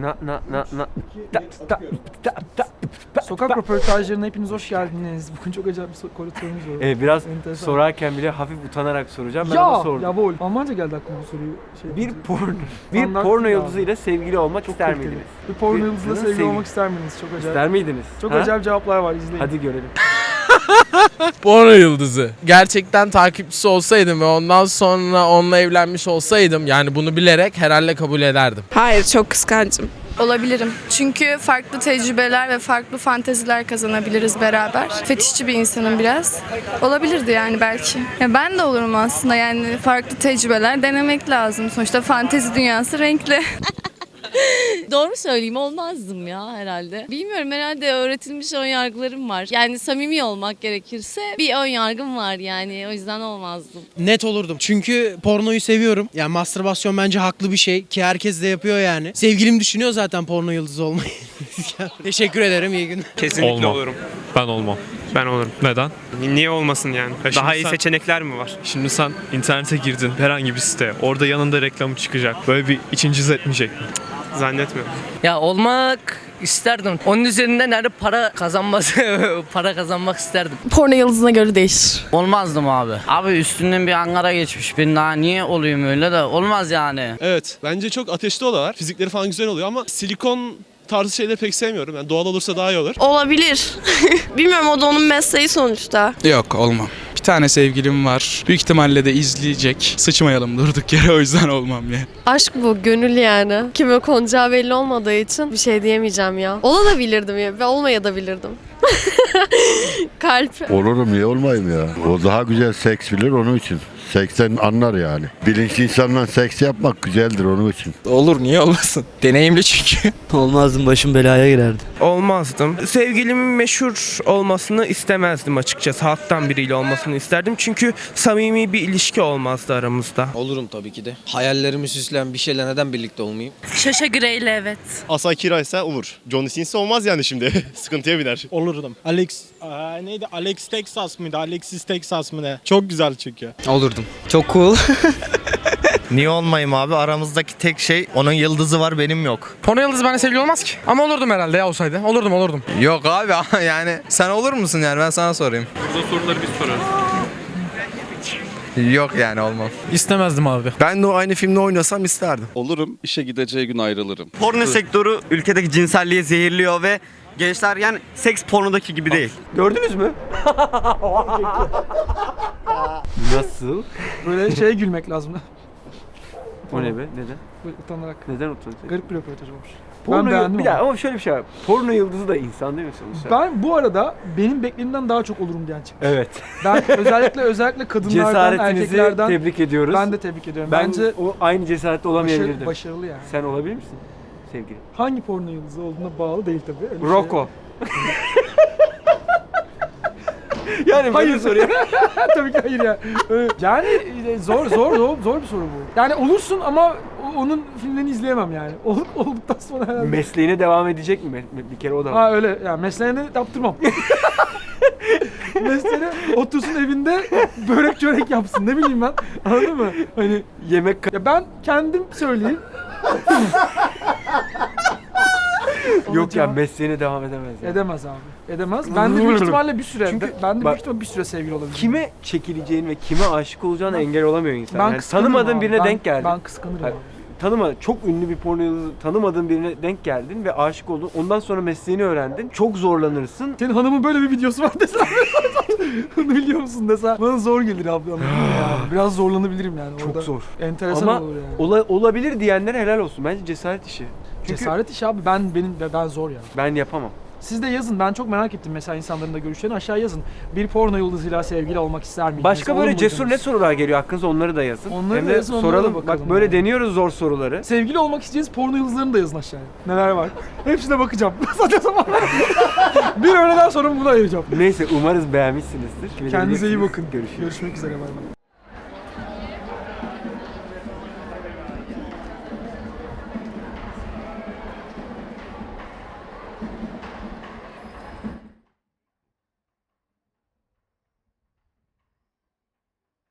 Na na na na. Ta, ta, ta, ta. Sokak röportajlarına hepiniz hoş geldiniz. Bugün çok acayip bir so- sorumuz var. Ee, biraz Enteresan. sorarken bile hafif utanarak soracağım. Ben ya, sordum. ya vol. Almanca geldi aklıma bu soruyu. Şey, Bir porno, bir porno yıldızıyla sevgili olmak çok ister miydiniz? Bir porno yıldızıyla sevgili sevgili? olmak ister miydiniz? Çok acayip. İster miydiniz? Çok Ha? acayip cevaplar var izleyin. Hadi görelim. Porno yıldızı. Gerçekten takipçisi olsaydım ve ondan sonra onunla evlenmiş olsaydım yani bunu bilerek herhalde kabul ederdim. Hayır çok kıskancım. Olabilirim. Çünkü farklı tecrübeler ve farklı fanteziler kazanabiliriz beraber. Fetişçi bir insanım biraz. Olabilirdi yani belki. Ya ben de olurum aslında yani farklı tecrübeler denemek lazım. Sonuçta fantezi dünyası renkli. Doğru söyleyeyim olmazdım ya herhalde. Bilmiyorum herhalde öğretilmiş ön yargılarım var. Yani samimi olmak gerekirse bir ön yargım var yani o yüzden olmazdım. Net olurdum. Çünkü pornoyu seviyorum. Yani mastürbasyon bence haklı bir şey ki herkes de yapıyor yani. Sevgilim düşünüyor zaten porno yıldızı olmayı. Teşekkür ederim. iyi günler. Kesinlikle Olmam. olurum. Ben olmam. Ben olurum. Neden? Niye olmasın yani? şimdi Daha iyi sen- seçenekler mi var? Şimdi sen internete girdin herhangi bir site. Orada yanında reklamı çıkacak. Böyle bir için cız etmeyecek mi? Zannetmiyorum. Ya olmak isterdim. Onun üzerinden hani para kazanması, para kazanmak isterdim. Porno yıldızına göre değişir. Olmazdım abi. Abi üstünden bir Ankara geçmiş. Ben daha niye olayım öyle de olmaz yani. Evet bence çok ateşli odalar. Fizikleri falan güzel oluyor ama silikon tarzı şeyleri pek sevmiyorum. Yani doğal olursa daha iyi olur. Olabilir. Bilmiyorum o da onun mesleği sonuçta. Yok olmam. Tane sevgilim var. Büyük ihtimalle de izleyecek. Sıçmayalım durduk yere o yüzden olmam ya. Aşk bu gönül yani. Kime konacağı belli olmadığı için bir şey diyemeyeceğim ya. Olabilirdim ya ve olmayabilirdim. Kalp. Olurum niye olmayayım ya? O daha güzel seks bilir onun için. Seksten anlar yani. Bilinçli insanla seks yapmak güzeldir onun için. Olur niye olmasın? Deneyimli çünkü. Olmazdım başım belaya girerdi. Olmazdım. Sevgilimin meşhur olmasını istemezdim açıkçası. Halktan biriyle olmasını isterdim. Çünkü samimi bir ilişki olmazdı aramızda. Olurum tabii ki de. Hayallerimi süsleyen bir şeyle neden birlikte olmayayım? Şaşa Grey'le evet. Asa Kira ise olur. Johnny Sins olmaz yani şimdi. Sıkıntıya biner. Olurdum. Alex, aa, neydi? Alex Texas mıydı? Alexis Texas mı ne? Çok güzel çünkü. Olurdum. Çok cool. Niye olmayayım abi? Aramızdaki tek şey onun yıldızı var benim yok. Porno yıldızı benimle sevgili olmaz ki. Ama olurdum herhalde ya olsaydı. Olurdum olurdum. Yok abi yani sen olur musun yani ben sana sorayım. Burada soruları biz sorarız. Yok yani olmam. İstemezdim abi. Ben de o aynı filmde oynasam isterdim. Olurum. işe gideceği gün ayrılırım. Porno sektörü ülkedeki cinselliği zehirliyor ve gençler yani seks pornodaki gibi değil. Gördünüz mü? Nasıl? Böyle şeye gülmek lazım. O ne be? Neden? Böyle utanarak. Neden utanacaksın? Garip bir röportaj olmuş. Porno ben beğendim bir daha, ama. şöyle bir şey var. Porno yıldızı da insan değil mi sonuçta? Ben bu arada benim beklediğimden daha çok olurum diyen çıktı. Evet. Ben özellikle özellikle kadınlardan, Cesaretinizi erkeklerden tebrik ediyoruz. ben de tebrik ediyorum. ben Bence o aynı cesaretli başarı- olamayabilirdim. başarılı yani. Sen olabilir misin sevgili? Hangi porno yıldızı olduğuna bağlı değil tabii. Öyle bir şey Rocco. yani Hayır. soruyor. Tabii ki hayır ya. Ee, Yani e, zor zor zor zor bir soru bu. Yani olursun ama onun filmlerini izleyemem yani. Ol, olduktan sonra herhalde. Mesleğine devam edecek mi? Bir kere o da var. ha öyle yani mesleğini yaptırmam. Mesleğine otursun evinde börek çörek yapsın ne bileyim ben. Anladın mı? Hani Yemek ya ben kendim söyleyeyim. Yok ya mesleğine devam edemez. ya. Edemez abi. Edemez. Ben de büyük ihtimalle bir süre Çünkü ben de bak- büyük ihtimalle bir süre sevgili olabilirim. Kime çekileceğin ve kime aşık olacağına engel olamıyor insan. ben yani kıskanırım tanımadığın abi. birine Ben- denk geldin. Ben kıskanırım. Hayır. abi. Tanıma, çok ünlü bir porno yıldızı tanımadığın birine denk geldin ve aşık oldun. Ondan sonra mesleğini öğrendin. Çok zorlanırsın. Senin hanımın böyle bir videosu var desem. Onu biliyor musun desem. Bana zor gelir abi anladın mı. Biraz zorlanabilirim yani Çok orada. zor. Enteresan Ama olur yani. ola- olabilir diyenlere helal olsun. Bence cesaret işi. Çünkü Cesaret işi abi ben benim ben zor ya. ben yapamam. Siz de yazın ben çok merak ettim mesela insanların da görüşlerini aşağı yazın. Bir porno yıldızıyla sevgili olmak ister miydiniz? Başka Olur böyle cesur ne sorular geliyor hakkınızda onları da yazın. Onları Hem da de yazın, onlara da soralım. bakalım Bak böyle deniyoruz zor soruları. Sevgili olmak isteyeceğiniz porno yıldızlarını da yazın aşağıya. Neler var? Hepsine bakacağım. Saçma sapan. bir öğleden sonra bunu ayıracağım. Neyse umarız beğenmişsinizdir. Kendinize iyi bakın. Görüşürüz. Görüşmek üzere bay bay.